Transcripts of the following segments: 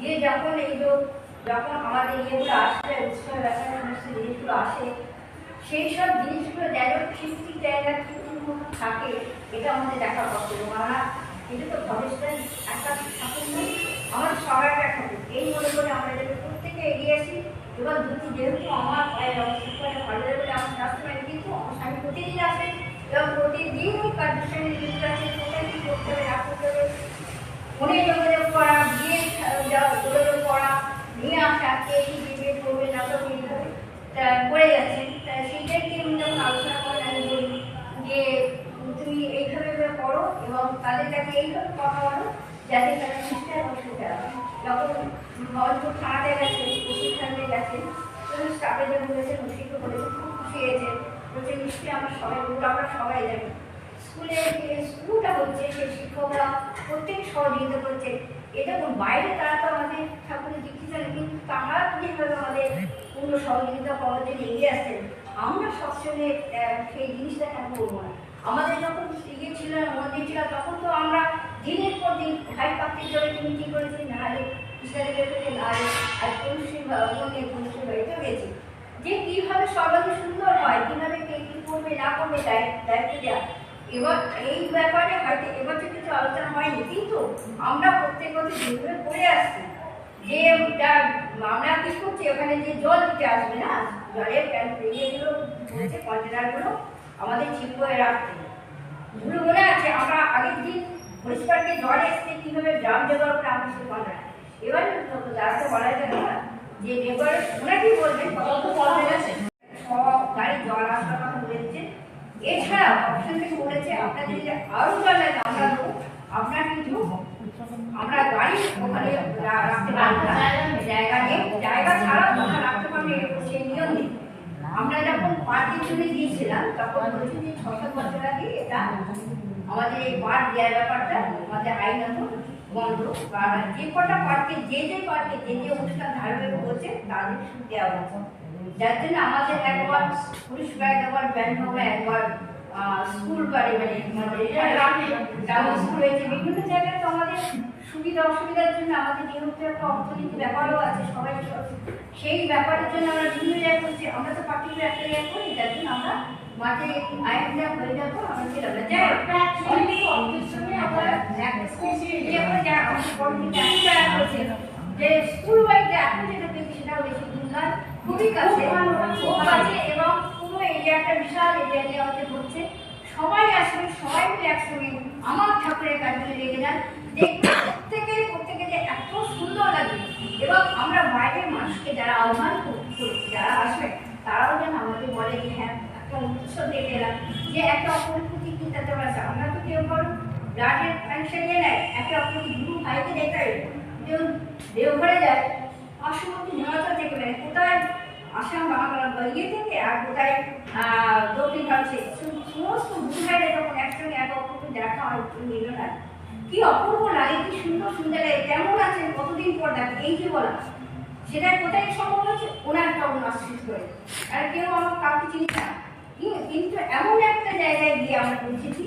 দিয়ে যখন এই যে যখন আমাদের ইয়েগুলো আসে উৎসব ব্যাপার সমস্ত জিনিসগুলো আসে, সেই সব জিনিসগুলো যেন ঠিক ঠিক জায়গা ঠিক মতো থাকে, এটা আমাদের দেখা এবং আমরা এটা তো ভবিষ্যতের একটা ঠাকুর আমার একটা ঠাকুর। এই মনে করে আমরা যাতে প্রত্যেকে এগিয়ে আসি। এবং যদি যেহেতু আমার পায়ের অবস্থা করে ভালো লাগে বলে আমার মানে কিন্তু আমার স্বামী প্রতিদিন আসে এবং প্রতিদিন ওই কার্যক্রমে যুক্ত আছে কোথায় কী করতে হবে, না করতে হবে ফোনে যোগাযোগ করা গিয়ে যাওয়া যোগাযোগ করা নিয়ে আসা কে কী দেবে করবে না করবে এইভাবে তা করে যাচ্ছেন তা সেইটাই নিয়ে উনি যখন আলোচনা করেন আমি বলি যে তুমি এইভাবে এভাবে করো এবং তাদের কাছে এইভাবে কথা বলো, যাতে তারা শিক্ষা এবং সুখে আসে যখন মজপুর থানাতে গেছে ওষুধ থানাতে গেছেন তখন স্টাফে যে বলেছেন ওষুধ বলেছেন খুব খুশি হয়েছে, বলছে, নিশ্চয়ই আমরা সবাই বলব আমরা সবাই জানি। স্কুলে যে স্কুলটা হচ্ছে সেই শিক্ষকরা প্রত্যেক সহযোগিতা করছে। এটা কোন বাইরে তারা তো আমাদের ঠাকুরের দীক্ষিত কিন্তু তারা যেভাবে আমাদের পূর্ণ সহযোগিতা পাওয়ার জন্য এগিয়ে আসছেন আমরা সবসময় সেই জিনিসটা কেন করব না? আমাদের যখন ইয়ে ছিল, মন্দির ছিল, তখন তো আমরা দিনের পর দিন ভাই পাত্রের জন্য তুমি কি করেছি না হলে হলে আর মন্দির বাড়িতে গেছি। যে কীভাবে সর্বাধিক সুন্দর হয়, কীভাবে কে কি করবে, না করবে দায়িত্ব দেওয়া। এবার এই ব্যাপারে হয়তো এবছর কিছু আলোচনা হয়নি, কিন্তু আমরা প্রত্যেক বছর যেভাবে আসছি, যে আমরা কি করছি, ওখানে যে জল দিতে আসবে না, জলের ইয়েগুলো বলছে কন্টেনারগুলো আমাদের ঠিক করে রাখতে। ধুলো মনে আছে আমরা আগের দিন পরিষ্কারকে জল এসছে কীভাবে ড্রাম জোগাড় করে আমরা সে কন্টেনার এবার যারা বলা যাবে না যে এবার ওনাকেই বলবেন গাড়ি জল আসার কথা বলেছে এছাড়া অপশন থেকে বলেছে আপনাদের যদি আরও জল লাগে আমরা দেবো আপনার কিন্তু আমরা গাড়ি ওখানে রাখতে পারব না জায়গা নেই জায়গা ছাড়া ওখানে রাখতে পারবে এরকম সেই নিয়ম নেই আমরা তখন বছর আগে এটা আমাদের এই পার্ক দেওয়ার ব্যাপারটা, আমাদের বন্ধ আর যে কটা পার্কে, যে যে পার্কে, যে যে অনুষ্ঠান তাদের দেওয়া হচ্ছে। যার জন্য আমাদের একবার একবার হবে, একবার স্কুল বাড়ি মানে স্কুল হয়েছে, বিভিন্ন জায়গায় তো আমাদের সুবিধা, অসুবিধার জন্য আমাদের যেহেতু একটা অর্থনীতি ব্যাপারও আছে, সবাই সব- সেই ব্যাপারের জন্য আমরা বিভিন্ন আমরা তো পার্টিকুলার একটা জায়গায় করি যার জন্য আমরা মাঠে আইনটা হয়ে যাব, আমরা ছিলাম না যাই অনেক সময় আমরা ইয়ে যা আমাদের একটা হচ্ছে যে স্কুল বাড়িতে এখন যেটা পেয়েছি সেটা বেশি দূর নয় খুবই কাছে কাছে এবং পুরো এরিয়া একটা বিশাল এরিয়া নিয়ে আমাদের হচ্ছে সবাই আসবে, সবাই মিলে একসঙ্গে আমার ঠাকুরের কাছে লেগে যান দেখবে প্রত্যেকে প্রত্যেকে যে এত সুন্দর লাগে এবং আমরা বাইরের মানুষকে যারা আহ্বান করছি যারা আসবে তারাও যেন আমাদের বলে যে হ্যাঁ একটা উৎসব দেখে এলাম। যে একটা অপরের প্রতি চিন্তাতে পারছে আমরা তো কেউ বলো ব্লাডের কানেকশন নিয়ে নেয় একে অপরের গুরু ভাইকে দেখতে কেউ দেওঘরে যায়। পার্শ্ববর্তী হিমাচল থেকে মানে কোথায় আসাম বাংলা ইয়ে থেকে? আর কোথায় দক্ষিণ ভারতে? সমস্ত গুরু ভাইরা যখন একসঙ্গে এক অপরকে দেখা হয় মিলন হয় কি অপূর্ব লাগে, কি সুন্দর সুন্দর লাগে, কেমন আছেন, কতদিন পর দেখে, এই যে বলা। সেটা কোথায় সম্ভব হচ্ছে ওনার একটা আশ্রিত করে আর কেউ আমার কাউকে চিনি না। কিন্তু এমন একটা জায়গায় গিয়ে আমরা পৌঁছেছি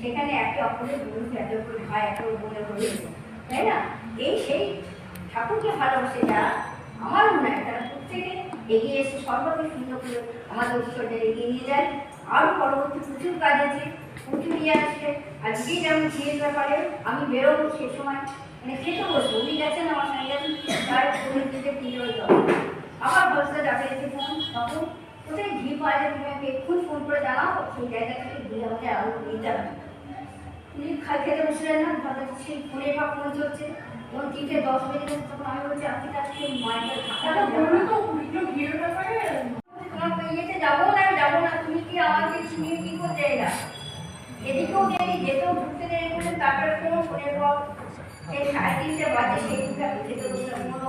সেখানে একে অপরের বন্ধু একে অপরের ভাই, একে অপরের হয়ে তাই না? এই সেই ঠাকুরকে ভালোবাসে যারা, আমার মনে হয় তারা প্রত্যেকে এগিয়ে এসে সর্বাধিক সুন্দর করে আমাদের উৎসবটা এগিয়ে নিয়ে যায়। আরও পরবর্তী প্রচুর কাজ আছে, প্রচুর ইয়ে আছে। আজকে যেমন বিয়ের ব্যাপারে আমি বেরোবো সে সময় মানে খেতে বসবো উনি গেছেন আমার সঙ্গে গেছেন তার ফোন দিতে কিনে হয়ে আবার বলতে যাবে এসে ফোন তখন কোথায় ঘি পাওয়া তুমি আমাকে এক্ষুনি ফোন করে জানাও সেই জায়গা থেকে ঘি আমাকে আরও নিতে হবে উনি খা- খেতে বসলেন না তাদের সেই ফোনে বা ফোন চলছে। তখন তিনটে দশ বেজে গেছে তখন আমি বলছি আপনি তো আজকে মায়ের দাদা বলল তো ভিডিও ব্যাপারে তোমার ইয়েতে যাব না যাব না তুমি কি আমাকে নিয়ে কি করতে এলা? এদিকেও দেরি যেতেও ঢুকতে করলে তারপরে ফোন ফোনের পর সেই সাড়ে তিনটে বাজে সেই দিকটা খেতে বসলাম মনে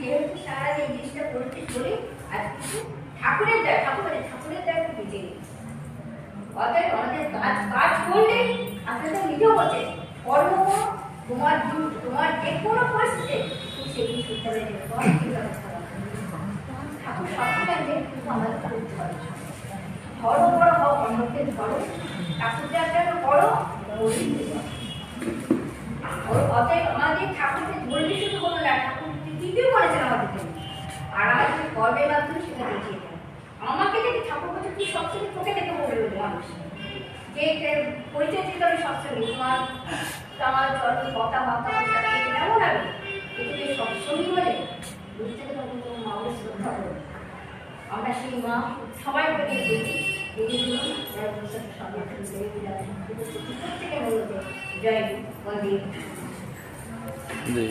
যেহেতু তারা এই জিনিসটা করতে চলে আর কিছু ঠাকুরের দায় ঠাকুর ঠাকুরের দায় নিজে অতএব আমাদের কাজ কাজ করলে আপনি নিজেও বলছে কর্ম তোমার তোমার যে কোনো পরিস্থিতি তুমি সেগুলি শুনতে হবে ঠাকুর সবসময় কিন্তু আমাদের করতে হবে। ধরো বড় হও অন্যকে ধরো ঠাকুর যাত্রা করো। অতএব কর্মের মাধ্যমে সেটা দেখিয়ে দেন আমাকে দেখে ঠাকুর বলছে, তুই সবসময় তোকে দেখে বলে দেবো মানুষ। যে পরিচয় দিতে হবে সবসময় তোমার তোমার চরণ কথা বার্তা কেমন লাগে এটাকে সবসময় বলে বুঝতে পারব তোমার মায়ের শ্রদ্ধা করো আমরা সেই মা, সবাই প্রত্যেকে বলতে জয় জি